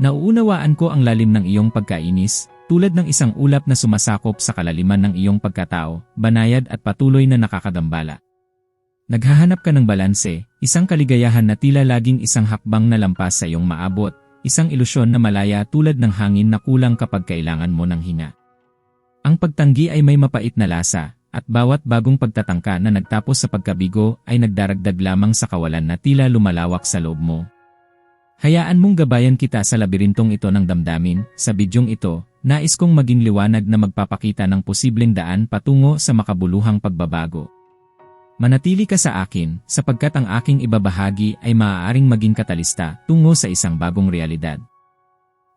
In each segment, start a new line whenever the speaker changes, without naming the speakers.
Nauunawaan ko ang lalim ng iyong pagkainis, tulad ng isang ulap na sumasakop sa kalaliman ng iyong pagkatao, banayad at patuloy na nakakadambala. Naghahanap ka ng balanse, isang kaligayahan na tila laging isang hakbang na lampas sa iyong maabot, isang ilusyon na malaya tulad ng hangin na kulang kapag kailangan mo ng hinga. Ang pagtanggi ay may mapait na lasa, at bawat bagong pagtatangka na nagtapos sa pagkabigo ay nagdaragdag lamang sa kawalan na tila lumalawak sa loob mo. Hayaan mong gabayan kita sa labirintong ito ng damdamin, sa bidyong ito, nais kong maging liwanag na magpapakita ng posibleng daan patungo sa makabuluhang pagbabago. Manatili ka sa akin, sapagkat ang aking ibabahagi ay maaaring maging katalista tungo sa isang bagong realidad.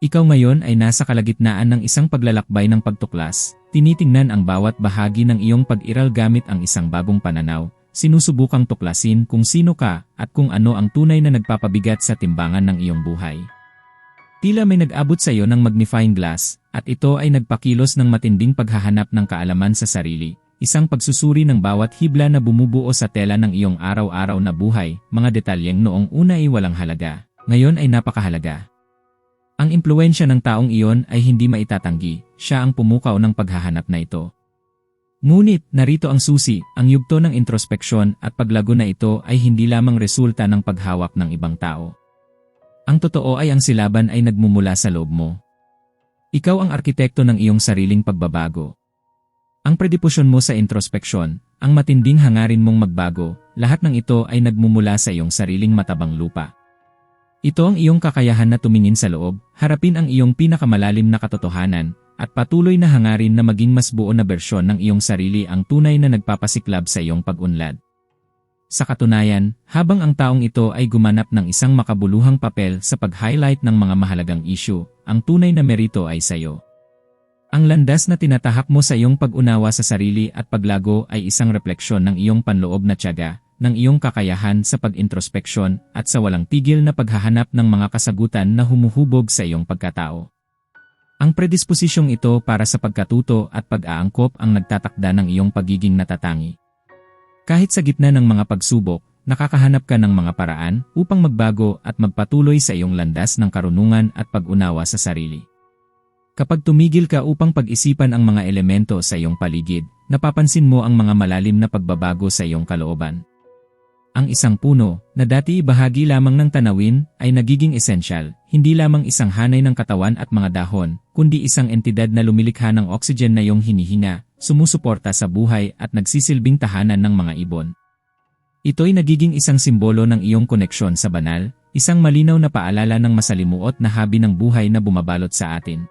Ikaw ngayon ay nasa kalagitnaan ng isang paglalakbay ng pagtuklas, tinitingnan ang bawat bahagi ng iyong pag-iral gamit ang isang bagong pananaw, sinusubukang tuklasin kung sino ka at kung ano ang tunay na nagpapabigat sa timbangan ng iyong buhay. Tila may nag-abot sa iyo ng magnifying glass at ito ay nagpakilos ng matinding paghahanap ng kaalaman sa sarili, isang pagsusuri ng bawat hibla na bumubuo sa tela ng iyong araw-araw na buhay, mga detalyeng noong una ay walang halaga, ngayon ay napakahalaga. Ang impluensya ng taong iyon ay hindi maitatanggi, siya ang pumukaw ng paghahanap na ito. Ngunit, narito ang susi, ang yugto ng introspeksyon at paglago na ito ay hindi lamang resulta ng paghawak ng ibang tao. Ang totoo ay ang silaban ay nagmumula sa loob mo. Ikaw ang arkitekto ng iyong sariling pagbabago. Ang predipusyon mo sa introspeksyon, ang matinding hangarin mong magbago, lahat ng ito ay nagmumula sa iyong sariling matabang lupa. Ito ang iyong kakayahan na tumingin sa loob, harapin ang iyong pinakamalalim na katotohanan, at patuloy na hangarin na maging mas buo na bersyon ng iyong sarili ang tunay na nagpapasiklab sa iyong pag-unlad. Sa katunayan, habang ang taong ito ay gumanap ng isang makabuluhang papel sa pag-highlight ng mga mahalagang issue, ang tunay na merito ay sa iyo. Ang landas na tinatahak mo sa iyong pag-unawa sa sarili at paglago ay isang refleksyon ng iyong panloob na tiyaga, ng iyong kakayahan sa pag-introspeksyon at sa walang tigil na paghahanap ng mga kasagutan na humuhubog sa iyong pagkatao. Ang predisposisyong ito para sa pagkatuto at pag-aangkop ang nagtatakda ng iyong pagiging natatangi. Kahit sa gitna ng mga pagsubok, nakakahanap ka ng mga paraan upang magbago at magpatuloy sa iyong landas ng karunungan at pag-unawa sa sarili. Kapag tumigil ka upang pag-isipan ang mga elemento sa iyong paligid, napapansin mo ang mga malalim na pagbabago sa iyong kalooban. Ang isang puno, na dati bahagi lamang ng tanawin, ay nagiging esensyal, hindi lamang isang hanay ng katawan at mga dahon, kundi isang entidad na lumilikha ng oxygen na iyong hinihinga, sumusuporta sa buhay at nagsisilbing tahanan ng mga ibon. Ito'y nagiging isang simbolo ng iyong koneksyon sa banal, isang malinaw na paalala ng masalimuot na habi ng buhay na bumabalot sa atin.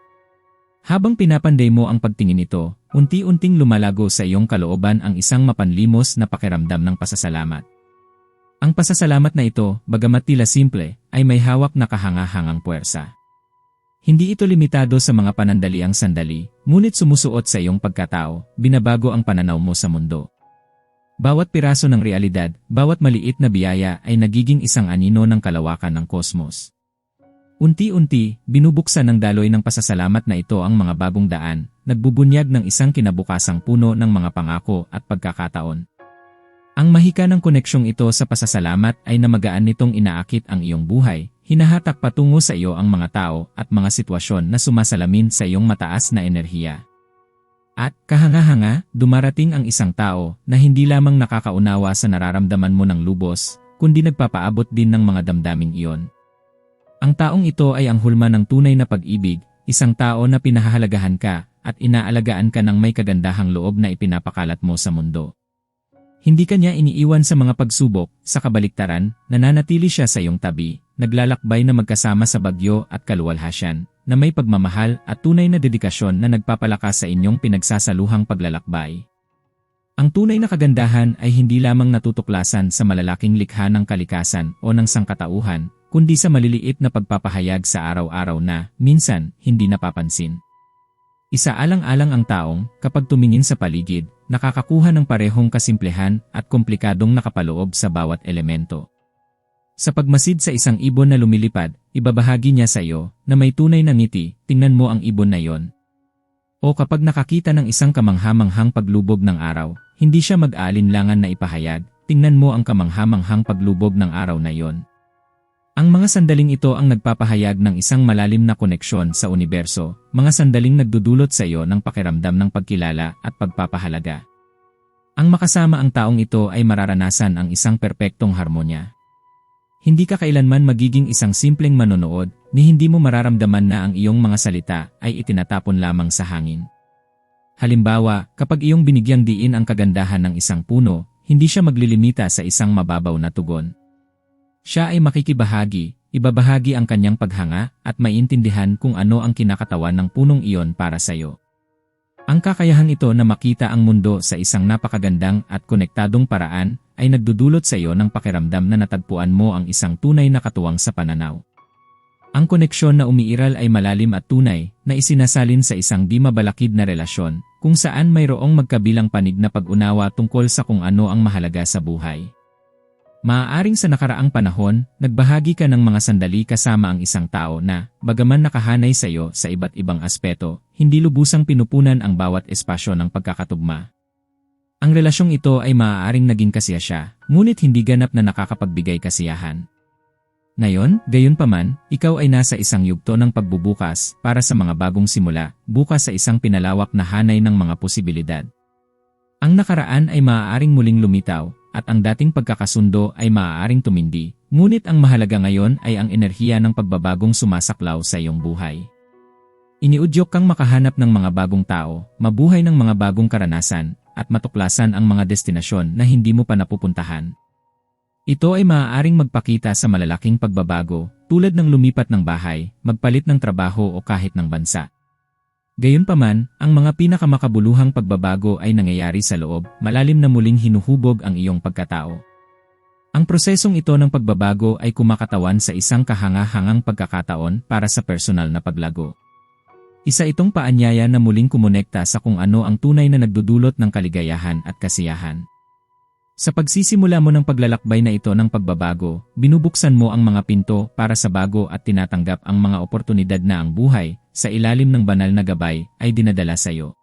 Habang pinapanday mo ang pagtingin ito, unti-unting lumalago sa iyong kalooban ang isang mapanlimos na pakiramdam ng pasasalamat. Ang pasasalamat na ito, bagamat tila simple, ay may hawak na kahangahangang puwersa. Hindi ito limitado sa mga panandaliang sandali, ngunit sumusuot sa iyong pagkatao, binabago ang pananaw mo sa mundo. Bawat piraso ng realidad, bawat maliit na biyaya ay nagiging isang anino ng kalawakan ng kosmos. Unti-unti, binubuksan ng daloy ng pasasalamat na ito ang mga bagong daan, nagbubunyag ng isang kinabukasang puno ng mga pangako at pagkakataon. Ang mahika ng koneksyong ito sa pasasalamat ay namagaan nitong inaakit ang iyong buhay, hinahatak patungo sa iyo ang mga tao at mga sitwasyon na sumasalamin sa iyong mataas na enerhiya. At, kahanga-hanga, dumarating ang isang tao na hindi lamang nakakaunawa sa nararamdaman mo ng lubos, kundi nagpapaabot din ng mga damdaming iyon. Ang taong ito ay ang hulma ng tunay na pag-ibig, isang tao na pinahahalagahan ka at inaalagaan ka ng may kagandahang loob na ipinapakalat mo sa mundo. Hindi kanya iniiwan sa mga pagsubok, sa kabaliktaran, nananatili siya sa iyong tabi, naglalakbay na magkasama sa bagyo at kaluwalhasyan, na may pagmamahal at tunay na dedikasyon na nagpapalakas sa inyong pinagsasaluhang paglalakbay. Ang tunay na kagandahan ay hindi lamang natutuklasan sa malalaking likha ng kalikasan o ng sangkatauhan, kundi sa maliliit na pagpapahayag sa araw-araw na, minsan, hindi napapansin. Isaalang-alang ang taong, kapag tumingin sa paligid, nakakakuha ng parehong kasimplehan at komplikadong nakapaloob sa bawat elemento. Sa pagmasid sa isang ibon na lumilipad, ibabahagi niya sa iyo na may tunay na ngiti, tingnan mo ang ibon na yon. O kapag nakakita ng isang kamanghamanghang paglubog ng araw, hindi siya mag-aalinlangan na ipahayag, tingnan mo ang kamanghamanghang paglubog ng araw na yon. Ang mga sandaling ito ang nagpapahayag ng isang malalim na koneksyon sa universo, mga sandaling nagdudulot sa iyo ng pakiramdam ng pagkilala at pagpapahalaga. Ang makasama ang taong ito ay mararanasan ang isang perpektong harmonya. Hindi ka kailanman magiging isang simpleng manonood, ni hindi mo mararamdaman na ang iyong mga salita ay itinatapon lamang sa hangin. Halimbawa, kapag iyong binigyang diin ang kagandahan ng isang puno, hindi siya maglilimita sa isang mababaw na tugon. Siya ay makikibahagi, ibabahagi ang kanyang paghanga at maintindihan kung ano ang kinakatawan ng punong iyon para sa iyo. Ang kakayahan ito na makita ang mundo sa isang napakagandang at konektadong paraan ay nagdudulot sa iyo ng pakiramdam na natagpuan mo ang isang tunay na katuwang sa pananaw. Ang koneksyon na umiiral ay malalim at tunay na isinasalin sa isang di mabalakid na relasyon kung saan mayroong magkabilang panig na pag-unawa tungkol sa kung ano ang mahalaga sa buhay. Maaaring sa nakaraang panahon, nagbahagi ka ng mga sandali kasama ang isang tao na, bagaman nakahanay sa iyo sa iba't ibang aspeto, hindi lubusang pinupunan ang bawat espasyo ng pagkakatugma. Ang relasyong ito ay maaaring naging kasiya siya, ngunit hindi ganap na nakakapagbigay kasiyahan. Ngayon, gayon paman, ikaw ay nasa isang yugto ng pagbubukas para sa mga bagong simula, bukas sa isang pinalawak na hanay ng mga posibilidad. Ang nakaraan ay maaaring muling lumitaw, at ang dating pagkakasundo ay maaaring tumindi, ngunit ang mahalaga ngayon ay ang enerhiya ng pagbabagong sumasaklaw sa iyong buhay. Iniudyok kang makahanap ng mga bagong tao, mabuhay ng mga bagong karanasan, at matuklasan ang mga destinasyon na hindi mo pa napupuntahan. Ito ay maaaring magpakita sa malalaking pagbabago, tulad ng lumipat ng bahay, magpalit ng trabaho o kahit ng bansa. Gayunpaman, ang mga pinakamakabuluhang pagbabago ay nangyayari sa loob, malalim na muling hinuhubog ang iyong pagkatao. Ang prosesong ito ng pagbabago ay kumakatawan sa isang kahanga-hangang pagkakataon para sa personal na paglago. Isa itong paanyaya na muling kumonekta sa kung ano ang tunay na nagdudulot ng kaligayahan at kasiyahan. Sa pagsisimula mo ng paglalakbay na ito ng pagbabago, binubuksan mo ang mga pinto para sa bago at tinatanggap ang mga oportunidad na ang buhay, sa ilalim ng banal na gabay, ay dinadala sa iyo.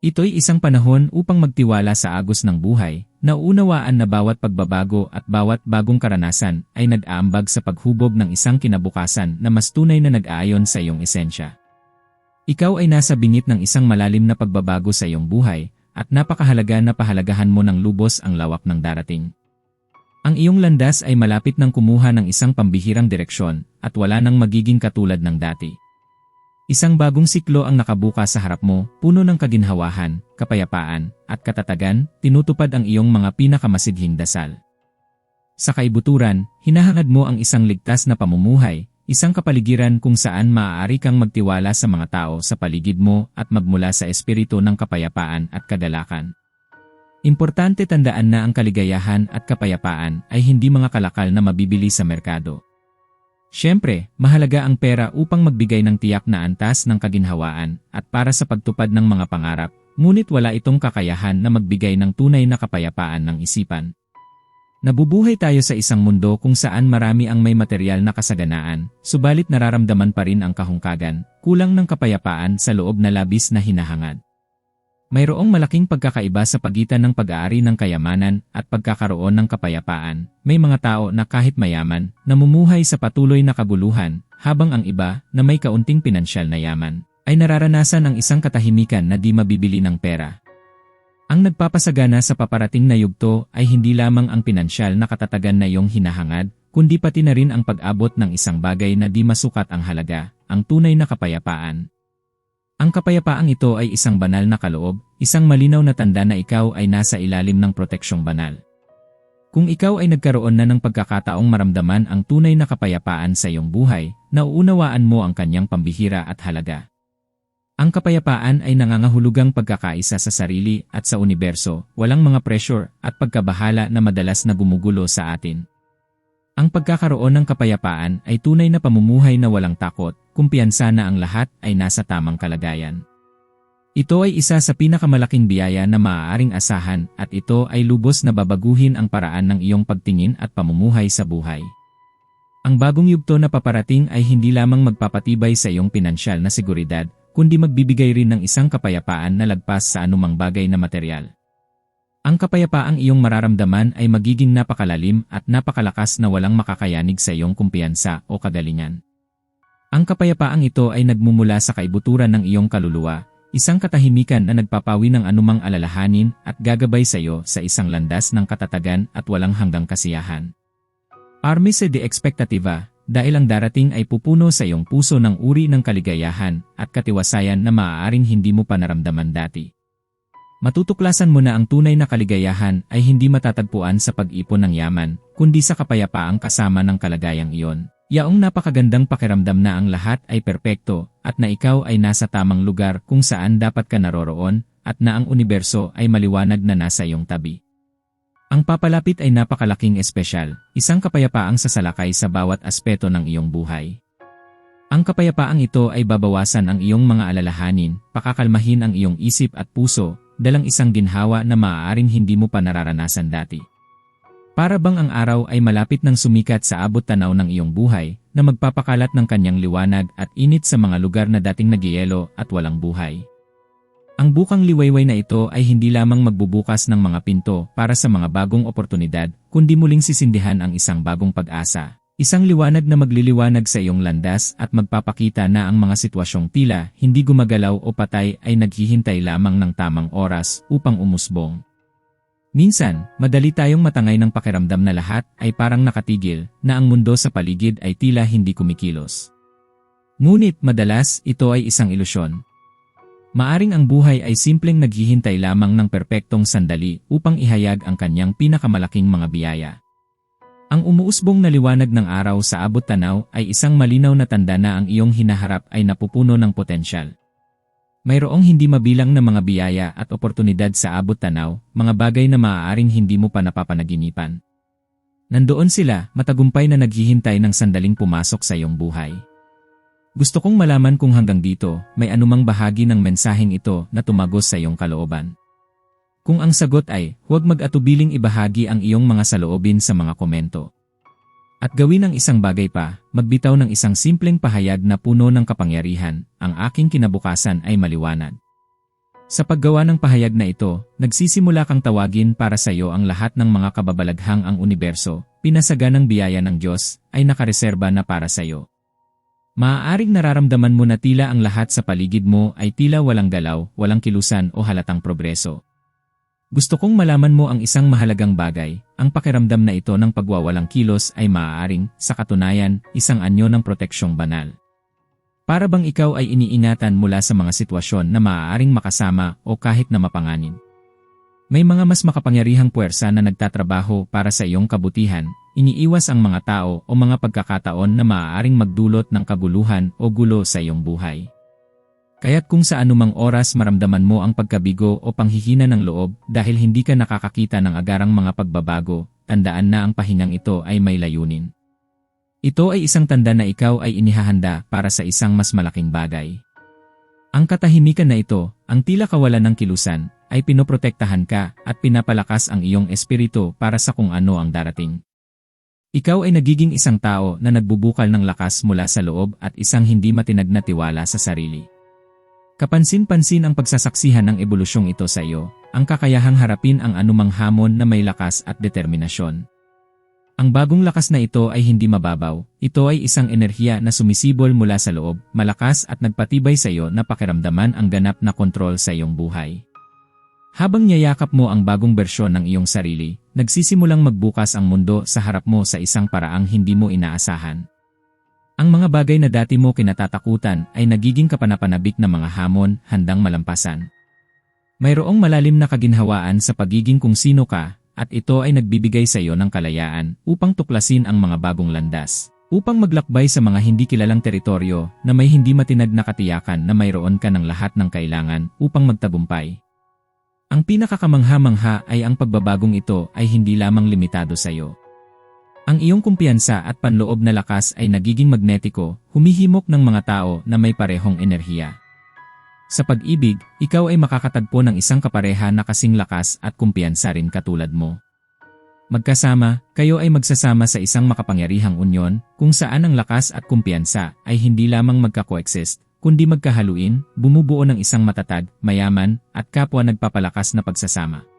Ito'y isang panahon upang magtiwala sa agos ng buhay, na unawaan na bawat pagbabago at bawat bagong karanasan ay nag-aambag sa paghubog ng isang kinabukasan na mas tunay na nag-aayon sa iyong esensya. Ikaw ay nasa bingit ng isang malalim na pagbabago sa iyong buhay, at napakahalaga na pahalagahan mo ng lubos ang lawak ng darating. Ang iyong landas ay malapit ng kumuha ng isang pambihirang direksyon at wala nang magiging katulad ng dati. Isang bagong siklo ang nakabuka sa harap mo, puno ng kaginhawahan, kapayapaan, at katatagan, tinutupad ang iyong mga pinakamasidhing dasal. Sa kaibuturan, hinahangad mo ang isang ligtas na pamumuhay, Isang kapaligiran kung saan maaari kang magtiwala sa mga tao sa paligid mo at magmula sa espiritu ng kapayapaan at kadalakan. Importante tandaan na ang kaligayahan at kapayapaan ay hindi mga kalakal na mabibili sa merkado. Siyempre, mahalaga ang pera upang magbigay ng tiyak na antas ng kaginhawaan at para sa pagtupad ng mga pangarap, ngunit wala itong kakayahan na magbigay ng tunay na kapayapaan ng isipan. Nabubuhay tayo sa isang mundo kung saan marami ang may material na kasaganaan, subalit nararamdaman pa rin ang kahungkagan, kulang ng kapayapaan sa loob na labis na hinahangad. Mayroong malaking pagkakaiba sa pagitan ng pag-aari ng kayamanan at pagkakaroon ng kapayapaan. May mga tao na kahit mayaman, namumuhay sa patuloy na kabuluhan, habang ang iba, na may kaunting pinansyal na yaman, ay nararanasan ang isang katahimikan na di mabibili ng pera. Ang nagpapasagana sa paparating na yugto ay hindi lamang ang pinansyal na katatagan na iyong hinahangad, kundi pati na rin ang pag-abot ng isang bagay na di masukat ang halaga, ang tunay na kapayapaan. Ang kapayapaang ito ay isang banal na kaloob, isang malinaw na tanda na ikaw ay nasa ilalim ng proteksyong banal. Kung ikaw ay nagkaroon na ng pagkakataong maramdaman ang tunay na kapayapaan sa iyong buhay, nauunawaan mo ang kanyang pambihira at halaga. Ang kapayapaan ay nangangahulugang pagkakaisa sa sarili at sa universo, walang mga pressure at pagkabahala na madalas na gumugulo sa atin. Ang pagkakaroon ng kapayapaan ay tunay na pamumuhay na walang takot, kumpiyansa na ang lahat ay nasa tamang kalagayan. Ito ay isa sa pinakamalaking biyaya na maaaring asahan at ito ay lubos na babaguhin ang paraan ng iyong pagtingin at pamumuhay sa buhay. Ang bagong yugto na paparating ay hindi lamang magpapatibay sa iyong pinansyal na seguridad, kundi magbibigay rin ng isang kapayapaan na lagpas sa anumang bagay na material. Ang kapayapaang iyong mararamdaman ay magiging napakalalim at napakalakas na walang makakayanig sa iyong kumpiyansa o kagalingan. Ang kapayapaang ito ay nagmumula sa kaibuturan ng iyong kaluluwa, isang katahimikan na nagpapawi ng anumang alalahanin at gagabay sa iyo sa isang landas ng katatagan at walang hanggang kasiyahan. Armise de expectativa, dahil ang darating ay pupuno sa iyong puso ng uri ng kaligayahan at katiwasayan na maaaring hindi mo pa naramdaman dati. Matutuklasan mo na ang tunay na kaligayahan ay hindi matatagpuan sa pag-ipon ng yaman, kundi sa kapayapaang kasama ng kalagayang iyon. Yaong napakagandang pakiramdam na ang lahat ay perpekto at na ikaw ay nasa tamang lugar kung saan dapat ka naroroon at na ang universo ay maliwanag na nasa iyong tabi. Ang papalapit ay napakalaking espesyal, isang kapayapaang sasalakay sa bawat aspeto ng iyong buhay. Ang kapayapaang ito ay babawasan ang iyong mga alalahanin, pakakalmahin ang iyong isip at puso, dalang isang ginhawa na maaaring hindi mo pa nararanasan dati. Para bang ang araw ay malapit ng sumikat sa abot tanaw ng iyong buhay na magpapakalat ng kanyang liwanag at init sa mga lugar na dating nagyayelo at walang buhay. Ang bukang liwayway na ito ay hindi lamang magbubukas ng mga pinto para sa mga bagong oportunidad, kundi muling sisindihan ang isang bagong pag-asa. Isang liwanag na magliliwanag sa iyong landas at magpapakita na ang mga sitwasyong tila hindi gumagalaw o patay ay naghihintay lamang ng tamang oras upang umusbong. Minsan, madali tayong matangay ng pakiramdam na lahat ay parang nakatigil na ang mundo sa paligid ay tila hindi kumikilos. Ngunit madalas ito ay isang ilusyon. Maaring ang buhay ay simpleng naghihintay lamang ng perpektong sandali upang ihayag ang kanyang pinakamalaking mga biyaya. Ang umuusbong na liwanag ng araw sa abot tanaw ay isang malinaw na tanda na ang iyong hinaharap ay napupuno ng potensyal. Mayroong hindi mabilang na mga biyaya at oportunidad sa abot tanaw, mga bagay na maaaring hindi mo pa napapanaginipan. Nandoon sila, matagumpay na naghihintay ng sandaling pumasok sa iyong buhay. Gusto kong malaman kung hanggang dito, may anumang bahagi ng mensaheng ito na tumagos sa iyong kalooban. Kung ang sagot ay, huwag mag-atubiling ibahagi ang iyong mga saloobin sa mga komento. At gawin ang isang bagay pa, magbitaw ng isang simpleng pahayag na puno ng kapangyarihan, ang aking kinabukasan ay maliwanag. Sa paggawa ng pahayag na ito, nagsisimula kang tawagin para sa iyo ang lahat ng mga kababalaghang ang universo, pinasaganang biyaya ng Diyos, ay nakareserba na para sa iyo. Maaaring nararamdaman mo na tila ang lahat sa paligid mo ay tila walang galaw, walang kilusan o halatang progreso. Gusto kong malaman mo ang isang mahalagang bagay, ang pakiramdam na ito ng pagwawalang kilos ay maaaring, sa katunayan, isang anyo ng proteksyong banal. Para bang ikaw ay iniingatan mula sa mga sitwasyon na maaaring makasama o kahit na mapanganin. May mga mas makapangyarihang puwersa na nagtatrabaho para sa iyong kabutihan, iniiwas ang mga tao o mga pagkakataon na maaaring magdulot ng kaguluhan o gulo sa iyong buhay. Kaya't kung sa anumang oras maramdaman mo ang pagkabigo o panghihina ng loob dahil hindi ka nakakakita ng agarang mga pagbabago, tandaan na ang pahingang ito ay may layunin. Ito ay isang tanda na ikaw ay inihahanda para sa isang mas malaking bagay. Ang katahimikan na ito, ang tila kawalan ng kilusan, ay pinoprotektahan ka at pinapalakas ang iyong espiritu para sa kung ano ang darating. Ikaw ay nagiging isang tao na nagbubukal ng lakas mula sa loob at isang hindi matinag na tiwala sa sarili. Kapansin-pansin ang pagsasaksihan ng ebolusyong ito sa iyo, ang kakayahang harapin ang anumang hamon na may lakas at determinasyon. Ang bagong lakas na ito ay hindi mababaw, ito ay isang enerhiya na sumisibol mula sa loob, malakas at nagpatibay sa iyo na pakiramdaman ang ganap na kontrol sa iyong buhay. Habang niyayakap mo ang bagong bersyon ng iyong sarili, nagsisimulang magbukas ang mundo sa harap mo sa isang paraang hindi mo inaasahan. Ang mga bagay na dati mo kinatatakutan ay nagiging kapanapanabik na mga hamon handang malampasan. Mayroong malalim na kaginhawaan sa pagiging kung sino ka, at ito ay nagbibigay sa iyo ng kalayaan upang tuklasin ang mga bagong landas. Upang maglakbay sa mga hindi kilalang teritoryo na may hindi matinag na katiyakan na mayroon ka ng lahat ng kailangan upang magtabumpay. Ang pinakakamangha-mangha ay ang pagbabagong ito ay hindi lamang limitado sa iyo. Ang iyong kumpiyansa at panloob na lakas ay nagiging magnetiko, humihimok ng mga tao na may parehong enerhiya. Sa pag-ibig, ikaw ay makakatagpo ng isang kapareha na kasing lakas at kumpiyansa rin katulad mo. Magkasama, kayo ay magsasama sa isang makapangyarihang unyon kung saan ang lakas at kumpiyansa ay hindi lamang magka-coexist, kundi magkahaluin, bumubuo ng isang matatag, mayaman, at kapwa nagpapalakas na pagsasama.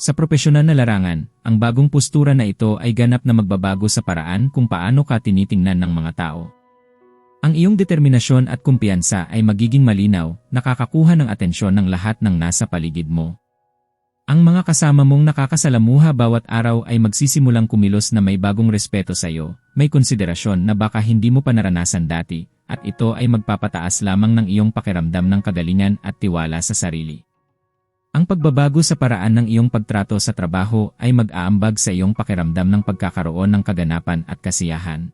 Sa propesyonal na larangan, ang bagong postura na ito ay ganap na magbabago sa paraan kung paano ka tinitingnan ng mga tao. Ang iyong determinasyon at kumpiyansa ay magiging malinaw, nakakakuha ng atensyon ng lahat ng nasa paligid mo. Ang mga kasama mong nakakasalamuha bawat araw ay magsisimulang kumilos na may bagong respeto sa iyo, may konsiderasyon na baka hindi mo pa naranasan dati, at ito ay magpapataas lamang ng iyong pakiramdam ng kagalingan at tiwala sa sarili. Ang pagbabago sa paraan ng iyong pagtrato sa trabaho ay mag-aambag sa iyong pakiramdam ng pagkakaroon ng kaganapan at kasiyahan.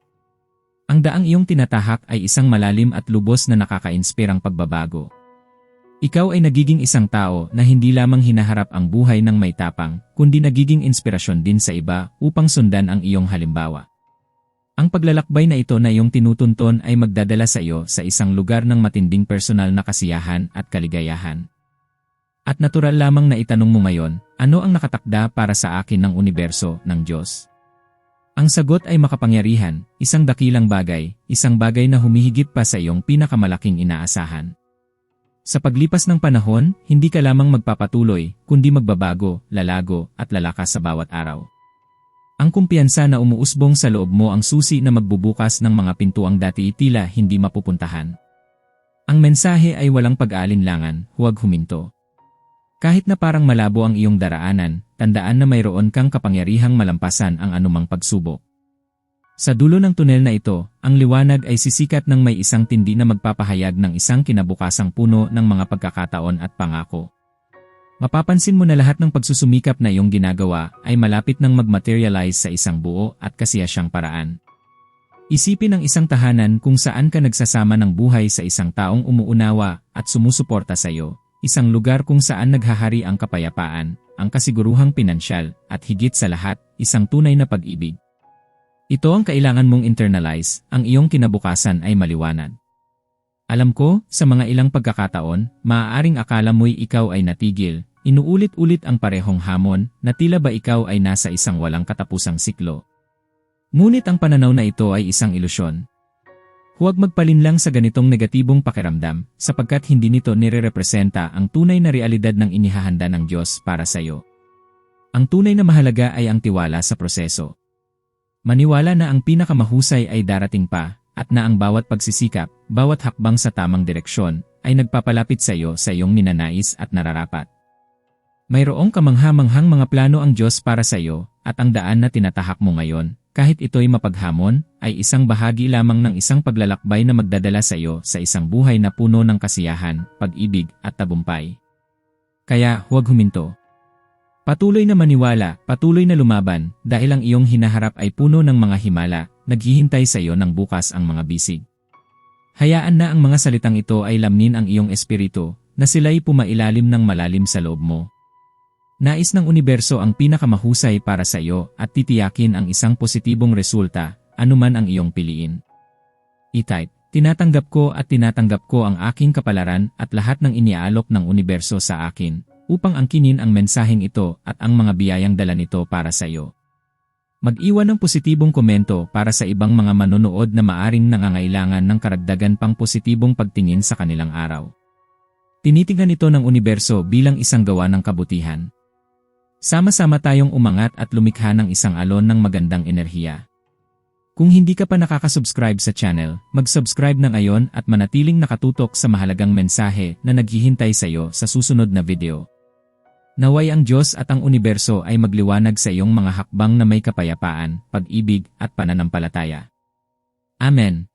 Ang daang iyong tinatahak ay isang malalim at lubos na nakaka-inspirang pagbabago. Ikaw ay nagiging isang tao na hindi lamang hinaharap ang buhay ng may tapang, kundi nagiging inspirasyon din sa iba upang sundan ang iyong halimbawa. Ang paglalakbay na ito na iyong tinutunton ay magdadala sa iyo sa isang lugar ng matinding personal na kasiyahan at kaligayahan. At natural lamang na itanong mo ngayon, ano ang nakatakda para sa akin ng universo ng Diyos? Ang sagot ay makapangyarihan, isang dakilang bagay, isang bagay na humihigit pa sa iyong pinakamalaking inaasahan. Sa paglipas ng panahon, hindi ka lamang magpapatuloy, kundi magbabago, lalago, at lalakas sa bawat araw. Ang kumpiyansa na umuusbong sa loob mo ang susi na magbubukas ng mga pintuang dati tila hindi mapupuntahan. Ang mensahe ay walang pag-aalinlangan, huwag huminto. Kahit na parang malabo ang iyong daraanan, tandaan na mayroon kang kapangyarihang malampasan ang anumang pagsubok. Sa dulo ng tunel na ito, ang liwanag ay sisikat ng may isang tindi na magpapahayag ng isang kinabukasang puno ng mga pagkakataon at pangako. Mapapansin mo na lahat ng pagsusumikap na iyong ginagawa ay malapit nang mag-materialize sa isang buo at kasiyasyang paraan. Isipin ang isang tahanan kung saan ka nagsasama ng buhay sa isang taong umuunawa at sumusuporta sa iyo, Isang lugar kung saan naghahari ang kapayapaan, ang kasiguruhang pinansyal, at higit sa lahat, isang tunay na pag-ibig. Ito ang kailangan mong internalize, ang iyong kinabukasan ay maliwanag. Alam ko, sa mga ilang pagkakataon, maaaring akala mo'y ikaw ay natigil, inuulit-ulit ang parehong hamon, na tila ba ikaw ay nasa isang walang katapusang siklo. Ngunit ang pananaw na ito ay isang ilusyon, Huwag magpalinlang sa ganitong negatibong pakiramdam sapagkat hindi nito nire-representa ang tunay na realidad ng inihahanda ng Diyos para sa iyo. Ang tunay na mahalaga ay ang tiwala sa proseso. Maniwala na ang pinakamahusay ay darating pa at na ang bawat pagsisikap, bawat hakbang sa tamang direksyon ay nagpapalapit sa iyo sa iyong ninanais at nararapat. Mayroong kamangha-manghang mga plano ang Diyos para sa iyo at ang daan na tinatahak mo ngayon kahit ito'y mapaghamon, ay isang bahagi lamang ng isang paglalakbay na magdadala sa iyo sa isang buhay na puno ng kasiyahan, pag-ibig, at tabumpay. Kaya huwag huminto. Patuloy na maniwala, patuloy na lumaban, dahil ang iyong hinaharap ay puno ng mga himala, naghihintay sa iyo ng bukas ang mga bisig. Hayaan na ang mga salitang ito ay lamnin ang iyong espiritu, na sila'y pumailalim ng malalim sa loob mo. Nais ng universo ang pinakamahusay para sa iyo at titiyakin ang isang positibong resulta, anuman ang iyong piliin. E-type, tinatanggap ko at tinatanggap ko ang aking kapalaran at lahat ng iniaalok ng universo sa akin, upang angkinin ang mensaheng ito at ang mga biyayang dala nito para sa iyo. Mag-iwan ng positibong komento para sa ibang mga manonood na maaring nangangailangan ng karagdagan pang positibong pagtingin sa kanilang araw. Tinitingnan ito ng universo bilang isang gawa ng kabutihan. Sama-sama tayong umangat at lumikha ng isang alon ng magandang enerhiya. Kung hindi ka pa nakakasubscribe sa channel, mag-subscribe na ngayon at manatiling nakatutok sa mahalagang mensahe na naghihintay sa iyo sa susunod na video. Naway ang Diyos at ang universo ay magliwanag sa iyong mga hakbang na may kapayapaan, pag-ibig at pananampalataya. Amen.